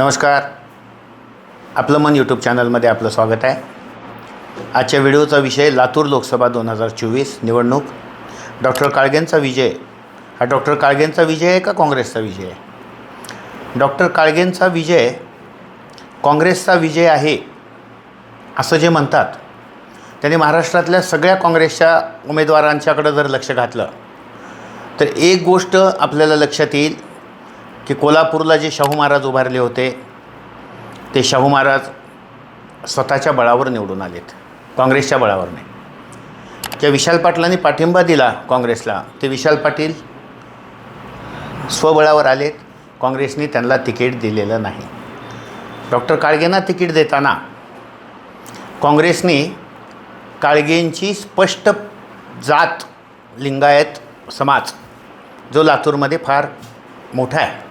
नमस्कार. आपलं मन यूट्यूब चॅनलमध्ये आपलं स्वागत आहे. आजच्या व्हिडिओचा विषय लातूर लोकसभा दोन हजार चोवीस निवडणूक. डॉक्टर काळगेंचा विजय. हा डॉक्टर काळगेंचा विजय आहे का काँग्रेसचा विजय आहे? डॉक्टर काळगेंचा विजय काँग्रेसचा विजय आहे असं जे म्हणतात त्यांनी महाराष्ट्रातल्या सगळ्या काँग्रेसच्या उमेदवारांच्याकडं जर लक्ष घातलं तर एक गोष्ट आपल्याला लक्षात येईल की कोल्हापूरला जे शाहू महाराज उभारले होते ते शाहू महाराज स्वतःच्या बळावर निवडून आलेत काँग्रेसच्या बळावर नाही. त्या विशाल पाटलांनी पाठिंबा दिला काँग्रेसला ते विशाल पाटील स्वबळावर आलेत काँग्रेसने त्यांना तिकीट दिलेलं नाही. डॉक्टर काळगेंना तिकीट देताना काँग्रेसने काळगेंची स्पष्ट जात लिंगायत समाज जो लातूरमध्ये फार मोठा आहे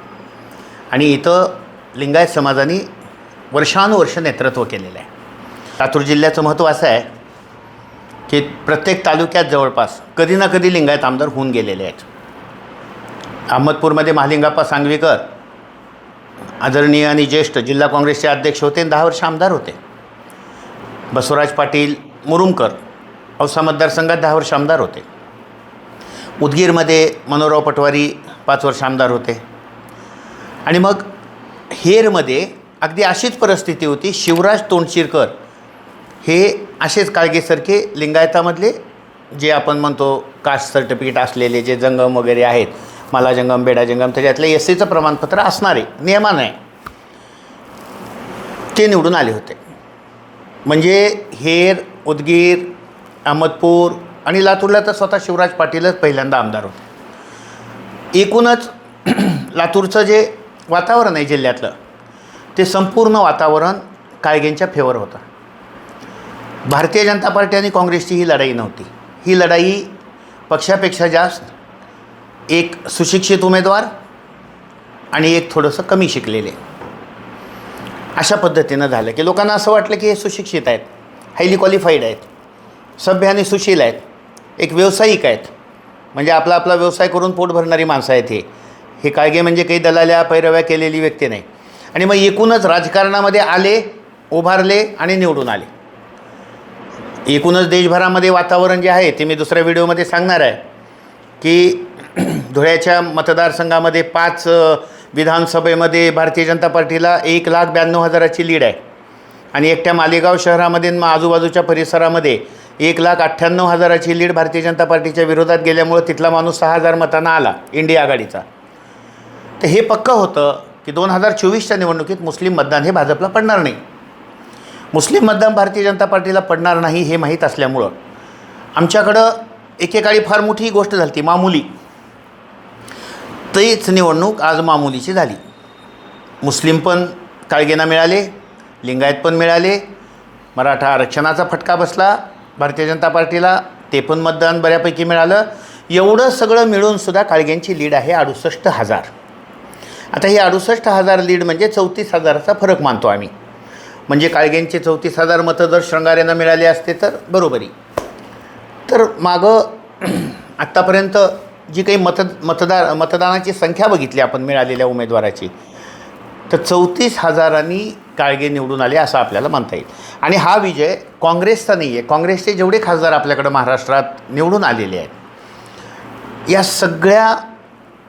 आणि इथं लिंगायत समाजाने वर्षानुवर्ष नेतृत्व केलेलं आहे. लातूर जिल्ह्याचं महत्त्व असं आहे की प्रत्येक तालुक्यात जवळपास कधी ना कधी लिंगायत आमदार होऊन गेलेले आहेत. अहमदपूरमध्ये महालिंगाप्पा सांगवीकर आदरणीय आणि ज्येष्ठ जिल्हा काँग्रेसचे अध्यक्ष होते आणि दहा वर्ष आमदार होते. बसवराज पाटील मुरुमकर औसा मतदारसंघात दहा वर्ष आमदार होते. उदगीरमध्ये मनोहरराव पटवारी पाच वर्ष आमदार होते. आणि मग हेरमध्ये अगदी अशीच परिस्थिती होती. शिवराज तोंडशिरकर हे असेच काळगेसारखे लिंगायतामधले जे आपण म्हणतो कास्ट सर्टिफिकेट असलेले जे जंगम वगैरे आहेत मला जंगम बेडा जंगम त्याच्यातलं एस सीचं प्रमाणपत्र असणारे नियमानं आहे ते निवडून आले होते. म्हणजे हेर उदगीर अहमदपूर आणि लातूरला तर स्वतः शिवराज पाटीलच पहिल्यांदा आमदार होते. एकूणच लातूरचं जे वातावरण आहे जिल्ह्यातलं. ते संपूर्ण वातावरण काळगेंच्या फेवर होतं. भारतीय जनता पार्टी आणि काँग्रेसची ही लढाई नव्हती. ही लढाई पक्षापेक्षा जास्त एक सुशिक्षित उमेदवार आणि एक थोडंसं कमी शिकलेले. अशा पद्धतीनं झालं की लोकांना असं वाटलं की हे सुशिक्षित आहेत हायली क्वालिफाईड आहेत सभ्य आणि सुशील आहेत एक व्यावसायिक आहेत. म्हणजे आपला आपला व्यवसाय करून पोट भरणारी माणसं आहेत हे. हे काळगे म्हणजे काही दलाल्या पैरव्या केलेली व्यक्ती नाही. आणि मग एकूणच राजकारणामध्ये आले उभारले आणि निवडून आले. एकूणच देशभरामध्ये वातावरण जे आहे ते मी दुसऱ्या व्हिडिओमध्ये सांगणार आहे की धुळ्याच्या मतदारसंघामध्ये पाच विधानसभेमध्ये भारतीय जनता पार्टीला एक लाख ब्याण्णव हजाराची लीड आहे. आणि एकट्या मालेगाव शहरामध्ये मग आजूबाजूच्या परिसरामध्ये एक लाख अठ्ठ्याण्णव हजाराची लीड भारतीय जनता पार्टीच्या विरोधात गेल्यामुळं तिथला माणूस सहा हजार मतांना आला इंडिया आघाडीचा. तर हे पक्कं होतं की दोन हजार चोवीसच्या निवडणुकीत मुस्लिम मतदान हे भाजपला पडणार नाही. मुस्लिम मतदान भारतीय जनता पार्टीला पडणार नाही हे माहीत असल्यामुळं आमच्याकडं एकेकाळी फार मोठी गोष्ट झाली ती मामुली. तीच निवडणूक आज मामुलीची झाली. मुस्लिम पण काळगेना मिळाले लिंगायत पण मिळाले मराठा आरक्षणाचा फटका बसला भारतीय जनता पार्टीला ते पण मतदान बऱ्यापैकी मिळालं. एवढं सगळं मिळूनसुद्धा काळगेंची लीड आहे अडुसष्ट हजार. आता ही अडुसष्ट हजार लीड म्हणजे चौतीस हजाराचा फरक मानतो आम्ही. म्हणजे काळगेंचे चौतीस हजार मतं जर श्रंगारेनं मिळाले असते तर बरोबरी. तर मागं आत्तापर्यंत जी काही मत मतदार मतदानाची संख्या बघितली आपण मिळालेल्या उमेदवाराची तर चौतीस हजारांनी काळगे निवडून आले असं आपल्याला म्हणता येईल. आणि हा विजय काँग्रेसचा नाही आहे. काँग्रेसचे जेवढे खासदार आपल्याकडं महाराष्ट्रात निवडून आलेले आहेत या सगळ्या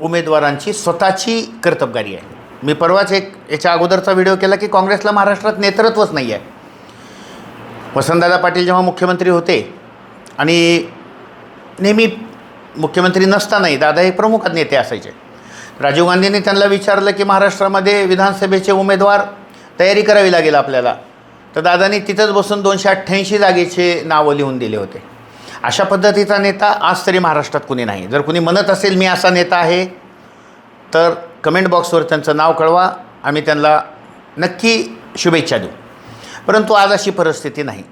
उमेदवारांची स्वतःची कर्तबगारी आहे. मी परवाच एक याच्या अगोदरचा व्हिडिओ केला की काँग्रेसला महाराष्ट्रात नेतृत्वच नाही आहे वसंतदादा पाटील जेव्हा मुख्यमंत्री होते आणि नेहमी मुख्यमंत्री नसतानाही दादा हे प्रमुख नेते असायचे. राजीव गांधींनी त्यांना विचारलं की महाराष्ट्रामध्ये विधानसभेचे उमेदवार तयारी करावी लागेल आपल्याला. तर दादांनी तिथंच बसून दोनशे अठ्ठ्याऐंशी जागेचे नावं लिहून दिले होते. अशा पद्धतीचा नेता आज तरी महाराष्ट्रात कुणी नाही. जर कुणी म्हणत असेल मी असा नेता आहे तर कमेंट बॉक्सवर त्यांचं नाव कळवा आम्ही त्यांना नक्की शुभेच्छा देऊ. परंतु आज अशी परिस्थिती नाही.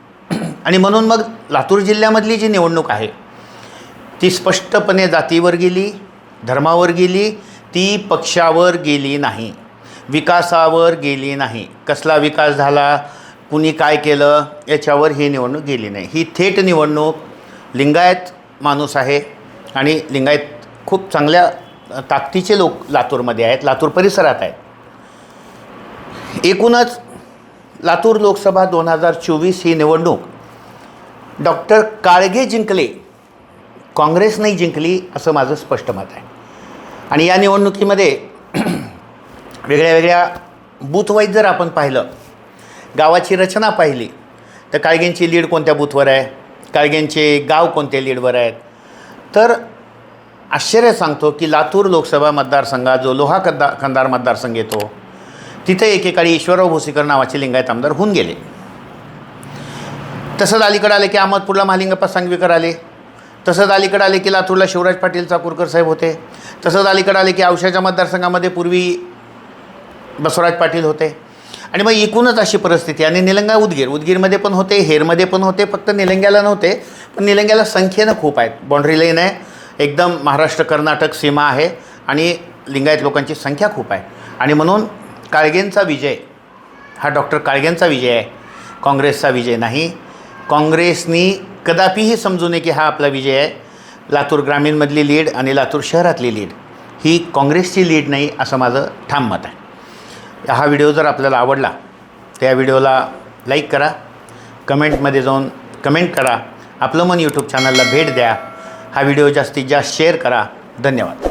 आणि म्हणून मग लातूर जिल्ह्यामधली जी निवडणूक आहे ती स्पष्टपणे जातीवर गेली धर्मावर गेली ती पक्षावर गेली नाही. विकासावर गेली नाही. कसला विकास झाला कुणी काय केलं याच्यावर ही निवडणूक गेली नाही. ही थेट निवडणूक लिंगायत माणूस आहे आणि लिंगायत खूप चांगल्या ताकदीचे लोक लातूरमध्ये आहेत लातूर परिसरात आहेत. एकूणच लातूर लोकसभा दोन हजार चोवीस ही निवडणूक डॉक्टर काळगे जिंकले काँग्रेस जिंकली असं माझं स्पष्ट मत आहे. आणि या निवडणुकीमध्ये वेगळ्या वेगळ्या बूथवाईज जर आपण पाहिलं गावाची रचना पाहिली तर काळगेंची लीड कोणत्या बूथवर आहे? काळगेंचे गाव कोणते लीडवर आहेत? तर आश्चर्य सांगतो की लातूर लोकसभा मतदारसंघात जो लोहा कदा खंदार मतदारसंघ येतो तिथे एकेकाळी ईश्वरराव भोसीकर नावाचे लिंगायत आमदार होऊन गेले. तसंच अलीकडे आले की अहमदपूरला महालिंगप्पा सांगवीकर आले. तसंच अलीकडे आले की लातूरला शिवराज पाटील चाकूरकर साहेब होते. तसंच अलीकडे आले की औषाच्या मतदारसंघामध्ये पूर्वी बसवराज पाटील होते. आणि मग एकूणच अशी परिस्थिती. आणि निलंगा उदगीर. उदगीरमध्ये पण होते हेरमध्ये पण होते फक्त निलंग्याला नव्हते पण निलंग्याला संख्येनं खूप आहेत. बाँड्री लाईन आहे. एकदम महाराष्ट्र कर्नाटक सीमा आहे आणि लिंगायत लोकांची संख्या खूप आहे. आणि म्हणून काळगेंचा विजय हा डॉक्टर काळगेंचा विजय आहे. काँग्रेसचा विजय नाही. काँग्रेसनी कदापिही समजू नये की हा आपला विजय आहे. लातूर ग्रामीणमधली लीड आणि लातूर शहरातली लीड. ही काँग्रेसची लीड नाही असं माझं ठाम मत आहे. हा व्हिडिओ जर आपल्याला आवडला तर या व्हिडिओला लाईक करा कमेंटमध्ये जाऊन कमेंट करा आपलं मन यूट्यूब चॅनलला भेट द्या हा व्हिडिओ जास्तीत जास्त शेअर करा. धन्यवाद.